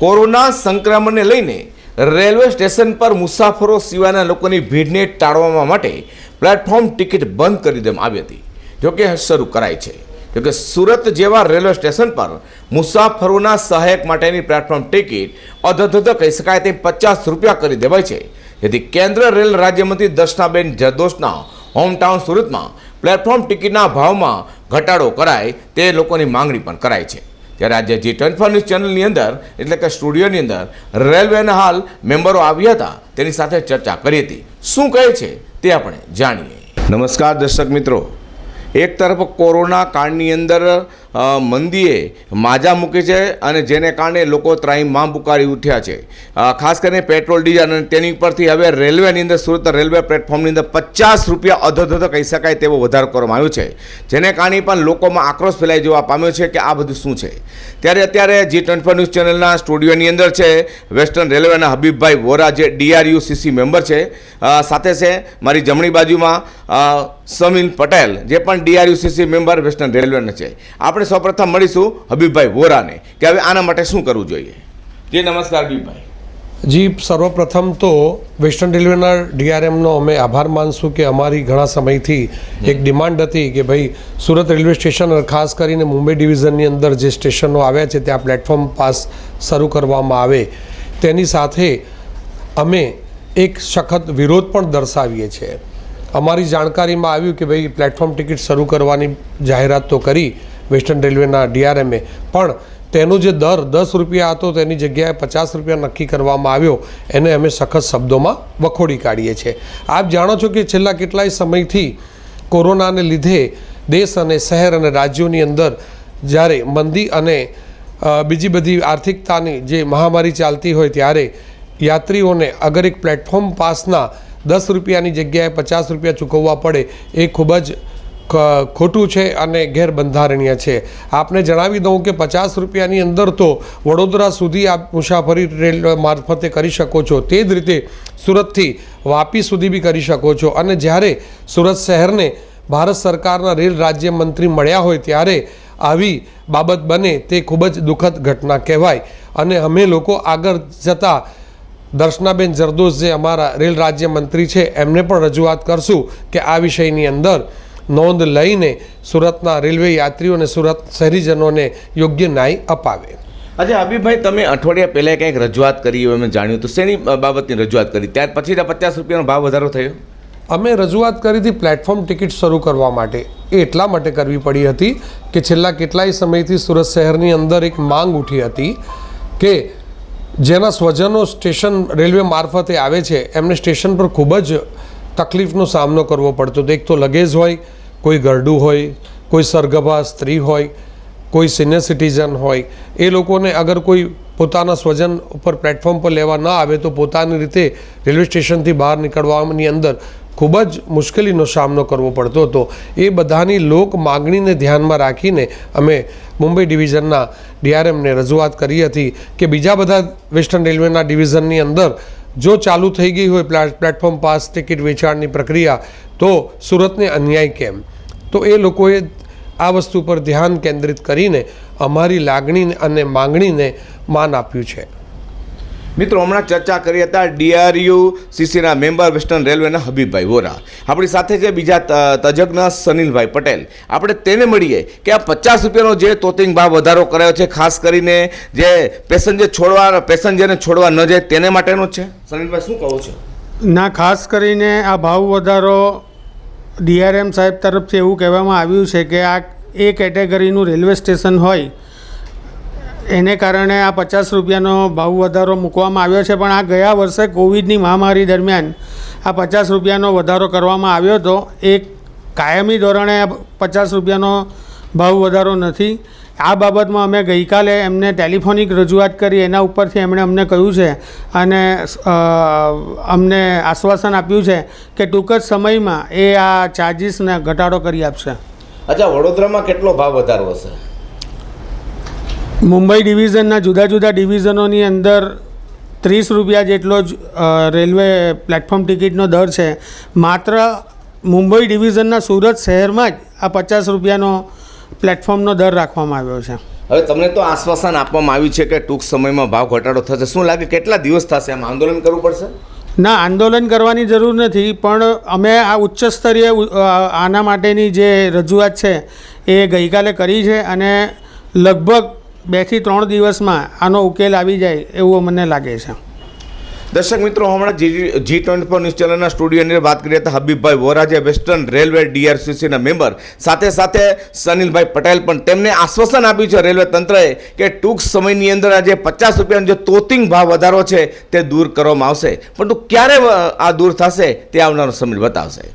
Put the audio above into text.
Corona સંક્રમણને લઈને railway station પર મુસાફરો સિવાયના લોકોની ભીડને ટાળવા માટે પ્લેટફોર્મ ટિકિટ બંધ કરી દેવામાં આવી હતી. જોકે શરૂ કરાઈ છે. જોકે સુરત જેવા રેલવે સ્ટેશન પર મુસાફરોના સહાયક માટેની પ્લેટફોર્મ ટિકિટ અધધધ કહી શકાય તે પચાસ રૂપિયા કરી દેવાય છે. જેથી કેન્દ્ર રેલ રાજ્યમંત્રી દર્શનાબેન જરદોશના હોમટાઉન સુરતમાં પ્લેટફોર્મ ટિકિટના ભાવમાં ઘટાડો કરાય તે લોકોની માંગણી પણ કરાય છે. ત્યારે આજે જી ટ્વેન્ટી ફોર ન્યૂઝ ચેનલની અંદર, એટલે કે સ્ટુડિયોની અંદર, રેલવેના હાલ મેમ્બરો આવ્યા હતા, તેની સાથે ચર્ચા કરી હતી. શું કહે છે તે આપણે જાણીએ. નમસ્કાર દર્શક મિત્રો. એક તરફ કોરોના કાળની અંદર મંદીએ માજા મૂકી છે અને જેને કારણે લોકો ત્રાહીમામ પુકારી ઉઠ્યા છે. ખાસ કરીને પેટ્રોલ, ડીઝલ અને તેની પરથી હવે રેલવેની અંદર, સુરત રેલવે પ્લેટફોર્મની અંદર પચાસ રૂપિયા અધધધ કહી શકાય તેવો વધારો કરવામાં આવ્યો છે. જેને કારણે પણ લોકોમાં આક્રોશ ફેલાઈ જવા પામ્યો છે કે આ બધું શું છે. ત્યારે અત્યારે જી ટ્વેન્ટી ન્યૂઝ ચેનલના સ્ટુડિયોની અંદર છે વેસ્ટર્ન રેલવેના હબીબભાઈ વોરા, જે ડીઆરયુ સીસી મેમ્બર છે. સાથે છે મારી જમણી બાજુમાં સમીન પટેલ, જે પણ ડીઆરયુસીસી મેમ્બર વેસ્ટર્ન રેલવેના છે. આપણે સૌપ્રથમ મળીશું હબીબભાઈ વોરાને કે હવે આના માટે શું કરવું જોઈએ? જી, નમસ્કાર હબીબભાઈ. જી, સર્વપ્રથમ તો વેસ્ટર્ન રેલવેના ડીઆરએમનો અમે આભાર માનશું કે અમારી ઘણા સમયથી એક ડિમાન્ડ હતી કે ભાઈ, સુરત રેલવે સ્ટેશન ખાસ કરીને મુંબઈ ડિવિઝનની અંદર જે સ્ટેશનો આવ્યા છે, ત્યાં પ્લેટફોર્મ પાસ શરૂ કરવામાં આવે. તેની સાથે અમે એક સખત વિરોધ પણ દર્શાવીએ છીએ. અમારી જાણકારીમાં આવ્યું કે ભાઈ, પ્લેટફોર્મ ટિકિટ શરૂ કરવાની જાહેરાત તો કરી વેસ્ટર્ન રેલવેના ડીઆરએમએ. પણ તેનો જે દર દસ રૂપિયા હતો, તેની જગ્યાએ પચાસ રૂપિયા નક્કી કરવામાં આવ્યો. એને અમે સખત શબ્દોમાં વખોડી કાઢીએ છીએ. આપ જાણો છો કે છેલ્લા કેટલાય સમયથી કોરોનાને લીધે દેશ અને શહેર અને રાજ્યોની અંદર જ્યારે મંદી અને બીજી બધી આર્થિકતાની જે મહામારી ચાલતી હોય ત્યારે યાત્રીઓને અગર એક પ્લેટફોર્મ પાસના દસ રૂપિયાની જગ્યાએ પચાસ રૂપિયા ચૂકવવા પડે, એ ખૂબ જ ખોટું છે અને ગેરબંધારણીય છે. આપને જણાવી દઉં કે પચાસ રૂપિયાની અંદર તો વડોદરા સુધી આપ મુસાફરી રેલ મારફતે કરી શકો છો. તે જ રીતે સુરતથી વાપી સુધી બી કરી શકો છો. અને જ્યારે સુરત શહેરને ભારત સરકારના રેલ રાજ્ય મંત્રી મળ્યા હોય ત્યારે આવી બાબત બને તે ખૂબ જ દુઃખદ ઘટના કહેવાય. અને અમે લોકો આગળ જતાં દર્શનાબેન જરદોશ જે અમારા રેલ રાજ્ય મંત્રી છે, એમને પણ રજૂઆત કરશું કે આ વિષયની અંદર નોંધ લઈને સુરતના રેલવે યાત્રીઓ અને સુરત શહેરીજનોને યોગ્ય ન્યાય અપાવે. આજે અભિભાઈ તમે અઠવાડિયા પહેલાં કંઈક રજૂઆત કરી એવું મેં જાણ્યું તો શેની બાબતની રજૂઆત કરી? ત્યાર પછી પચાસ રૂપિયાનો ભાવ વધારો થયો? અમે રજૂઆત કરી હતી પ્લેટફોર્મ ટિકિટ શરૂ કરવા માટે. એ એટલા માટે કરવી પડી હતી કે છેલ્લા કેટલાય સમયથી સુરત શહેરની અંદર એક માંગ ઉઠી હતી કે જેના સ્વજનો સ્ટેશન રેલવે મારફતે આવે છે એમને સ્ટેશન પર ખૂબ જ તકલીફનો સામનો કરવો પડતો હતો. એક તો લગેજ હોય કોઈ ગરડું હોય, કોઈ સરગભા સ્ત્રી હોય, કોઈ સિનિયર સિટીઝન હોય, એ લોકોને અગર કોઈ પોતાના સ્વજન ઉપર પ્લેટફોર્મ પર લેવા ન આવે તો પોતાની રીતે રેલવે સ્ટેશનથી બહાર નીકળવાની અંદર ખૂબ જ મુશ્કેલીનો સામનો કરવો પડતો હતો. એ બધાની લોક માગણીને ધ્યાનમાં રાખીને અમે મુંબઈ ડિવિઝનના ડીઆરએમને રજૂઆત કરી હતી કે બીજા બધા વેસ્ટર્ન રેલવેના ડિવિઝનની અંદર જો ચાલુ થઈ ગઈ હોય પ્લા- પ્લેટફોર્મ પાસ ટિકિટ વેચાણની પ્રક્રિયા તો સુરતને અન્યાય કેમ? તો એ લોકોએ આ વસ્તુ પર ધ્યાન કેન્દ્રિત કરીને અમારી લાગણી અને માંગણીને માન આપ્યું છે. મિત્રો હમણાં ચર્ચા કરી હતા ડીઆરયુ સીસીના મેમ્બર વેસ્ટર્ન રેલવેના હબીબભાઈ વોરા. આપણી સાથે છે બીજા ત- તજજ્ઞ સનીલભાઈ પટેલ. આપણે તેને મળીએ કે આ પચાસ રૂપિયાનો જે તોતિંગ ભાવ વધારો કરાયો છે ખાસ કરીને જે પેસેન્જર છોડવા પેસેન્જરને છોડવા ન જાય તેને માટેનો જ છે. સનિલભાઈ શું કહો છો? ના ખાસ કરીને આ ભાવ વધારો ડીઆરએમ સાહેબ તરફથી એવું કહેવામાં આવ્યું છે કે આ એ કેટેગરીનું રેલવે સ્ટેશન હોય, એને કારણે આ પચાસ રૂપિયાનો ભાવ વધારો મૂકવામાં આવ્યો છે. પણ આ ગયા વર્ષે કોવિડની મહામારી દરમિયાન આ પચાસ રૂપિયાનો વધારો કરવામાં આવ્યો હતો. એ કાયમી ધોરણે પચાસ રૂપિયાનો ભાવ વધારો નથી. આ બાબતમાં અમે ગઈકાલે એમને ટેલિફોનિક રજૂઆત કરી એના ઉપરથી એમણે અમને કહ્યું છે અને અમને આશ્વાસન આપ્યું છે કે ટૂંક જ સમયમાં એ આ ચાર્જિસને ઘટાડો કરી આપશે. અચ્છા વડોદરામાં કેટલો ભાવ વધારો હશે? મુંબઈ ડિવિઝનના જુદા જુદા ડિવિઝનોની અંદર ત્રીસ રૂપિયા જેટલો જ રેલવે પ્લેટફોર્મ ટિકિટનો દર છે. માત્ર મુંબઈ ડિવિઝનના સુરત શહેરમાં જ આ પચાસ રૂપિયાનો પ્લેટફોર્મનો દર રાખવામાં આવ્યો છે. હવે તમને તો આશ્વાસન આપવામાં આવ્યું છે કે ટૂંક સમયમાં ભાવ ઘટાડો થશે. શું લાગે કેટલા દિવસ થશે? આમ આંદોલન કરવું પડશે? ના આંદોલન કરવાની જરૂર નથી પણ અમે આ ઉચ્ચ સ્તરીય આના માટેની જે રજૂઆત છે એ ગઈકાલે કરી છે અને લગભગ બેથી ત્રણ દિવસમાં આનો ઉકેલ આવી જાય એવું મને લાગે છે. દર્શક મિત્રો, હમણાં G G twenty four news ચેનલના સ્ટુડિયોની વાત કરીએ તો હબીબભાઈ વોરા જે વેસ્ટર્ન રેલવે ડીઆરસીસીના મેમ્બર, સાથે સાથે સનિલભાઈ પટેલ પણ તેમને આશ્વાસન આપ્યું છે રેલવે તંત્રએ કે ટૂંક સમયની અંદર આ જે પચાસ રૂપિયાનો જે તોતિંગ ભાવ વધારો છે તે દૂર કરવામાં આવશે. પરંતુ ક્યારે આ દૂર થશે તે આવનારો સમય બતાવશે.